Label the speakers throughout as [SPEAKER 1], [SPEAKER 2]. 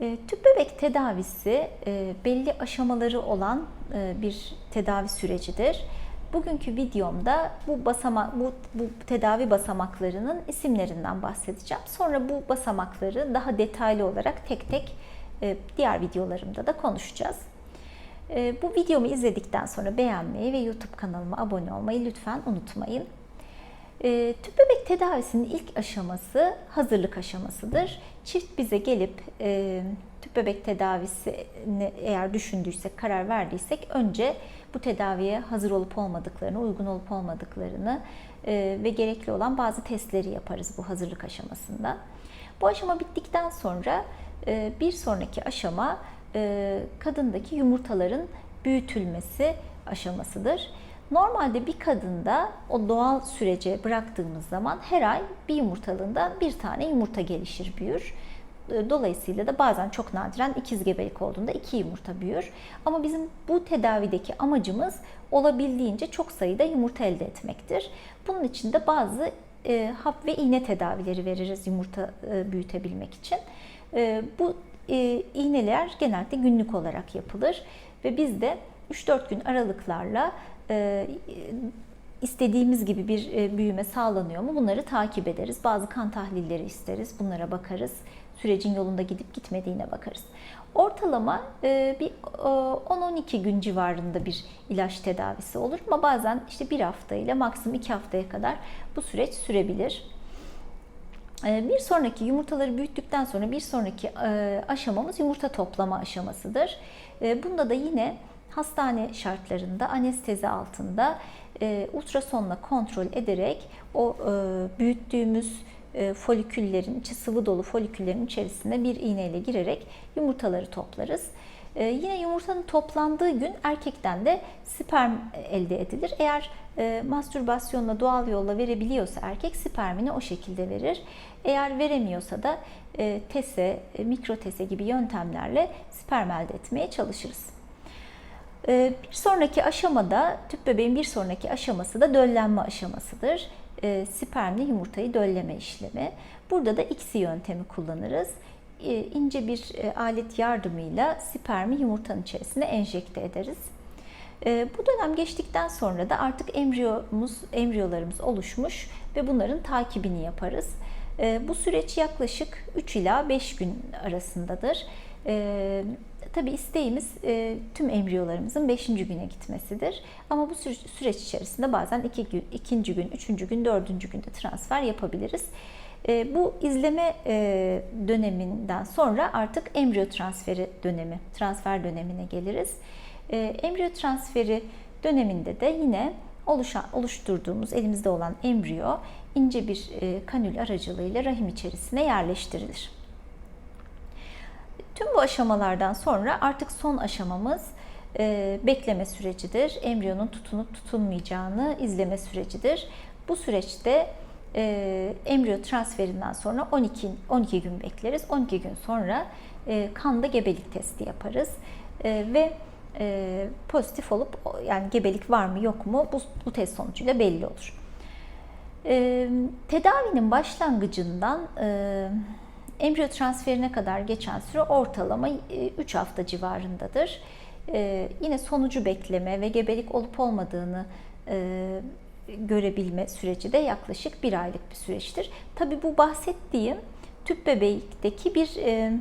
[SPEAKER 1] E, tüp bebek tedavisi e, belli aşamaları olan e, bir tedavi sürecidir. Bugünkü videomda bu basama bu, bu tedavi basamaklarının isimlerinden bahsedeceğim. Sonra bu basamakları daha detaylı olarak tek tek diğer videolarımda da konuşacağız. Bu videomu izledikten sonra beğenmeyi ve YouTube kanalıma abone olmayı lütfen unutmayın. E, tüp bebek tedavisinin ilk aşaması hazırlık aşamasıdır. Çift bize gelip e, tüp bebek tedavisini eğer düşündüysek, karar verdiysek önce bu tedaviye hazır olup olmadıklarını, uygun olup olmadıklarını e, ve gerekli olan bazı testleri yaparız bu hazırlık aşamasında. Bu aşama bittikten sonra e, bir sonraki aşama e, kadındaki yumurtaların büyütülmesi aşamasıdır. Normalde bir kadında o doğal sürece bıraktığımız zaman her ay bir yumurtalığında bir tane yumurta gelişir, büyür. Dolayısıyla da bazen çok nadiren ikiz gebelik olduğunda iki yumurta büyür. Ama bizim bu tedavideki amacımız olabildiğince çok sayıda yumurta elde etmektir. Bunun için de bazı e, hap ve iğne tedavileri veririz yumurta e, büyütebilmek için. E, bu e, iğneler genellikle günlük olarak yapılır ve biz de 3-4 gün aralıklarla e, istediğimiz gibi bir e, büyüme sağlanıyor mu bunları takip ederiz. Bazı kan tahlilleri isteriz, bunlara bakarız. Sürecin yolunda gidip gitmediğine bakarız. Ortalama e, bir 10-12 gün civarında bir ilaç tedavisi olur ama bazen işte bir hafta ile maksimum 2 haftaya kadar bu süreç sürebilir. Bir sonraki yumurtaları büyüttükten sonra bir sonraki aşamamız yumurta toplama aşamasıdır. Bunda da yine hastane şartlarında anestezi altında ultrasonla kontrol ederek o büyüttüğümüz foliküllerin, içi sıvı dolu foliküllerin içerisine bir iğneyle girerek yumurtaları toplarız. Ee, yine yumurtanın toplandığı gün erkekten de sperm elde edilir. Eğer e, mastürbasyonla doğal yolla verebiliyorsa erkek spermini o şekilde verir. Eğer veremiyorsa da e, tese, e, mikrotese gibi yöntemlerle sperm elde etmeye çalışırız. E, bir sonraki aşamada, tüp bebeğin bir sonraki aşaması da döllenme aşamasıdır. E, spermli yumurtayı dölleme işlemi. Burada da ICSI yöntemi kullanırız. E, ince bir e, alet yardımıyla spermi yumurtanın içerisine enjekte ederiz. Bu dönem geçtikten sonra da artık embriyomuz, embriyolarımız oluşmuş ve bunların takibini yaparız. Bu süreç yaklaşık 3 ila 5 gün arasındadır. Tabii isteğimiz tüm embriyolarımızın 5. güne gitmesidir. Ama bu süreç içerisinde bazen 2 gün, 2. gün, 3. gün, 4. günde transfer yapabiliriz. E, bu izleme e, döneminden sonra artık embriyo transferi dönemi, transfer dönemine geliriz. E, embriyo transferi döneminde de yine oluşan, oluşturduğumuz elimizde olan embriyo ince bir kanül aracılığıyla rahim içerisine yerleştirilir. Tüm bu aşamalardan sonra artık son aşamamız bekleme sürecidir. Embriyonun tutunup tutunmayacağını izleme sürecidir. Bu süreçte e, embriyo transferinden sonra 12 12 gün bekleriz. 12 gün sonra e, kanda gebelik testi yaparız e, ve e, pozitif olup yani gebelik var mı yok mu bu, bu test sonucuyla belli olur. E, tedavinin başlangıcından e, embriyo transferine kadar geçen süre ortalama 3 hafta civarındadır. E, yine sonucu bekleme ve gebelik olup olmadığını e, görebilme süreci de yaklaşık bir aylık bir süreçtir. Tabi bu bahsettiğim tüp bebekteki bir e,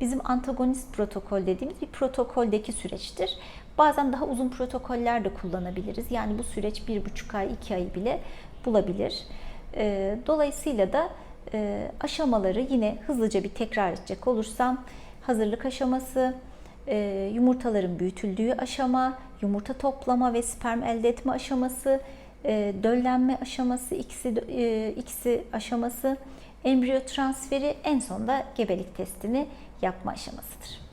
[SPEAKER 1] bizim antagonist protokol dediğimiz bir protokoldeki süreçtir. Bazen daha uzun protokoller de kullanabiliriz. Yani bu süreç bir buçuk ay, iki ay bile bulabilir. E, dolayısıyla da e, aşamaları yine hızlıca bir tekrar edecek olursam hazırlık aşaması, yumurtaların büyütüldüğü aşama, yumurta toplama ve sperm elde etme aşaması, e, döllenme aşaması, ikisi, e, ikisi aşaması, embriyo transferi en sonunda gebelik testini yapma aşamasıdır.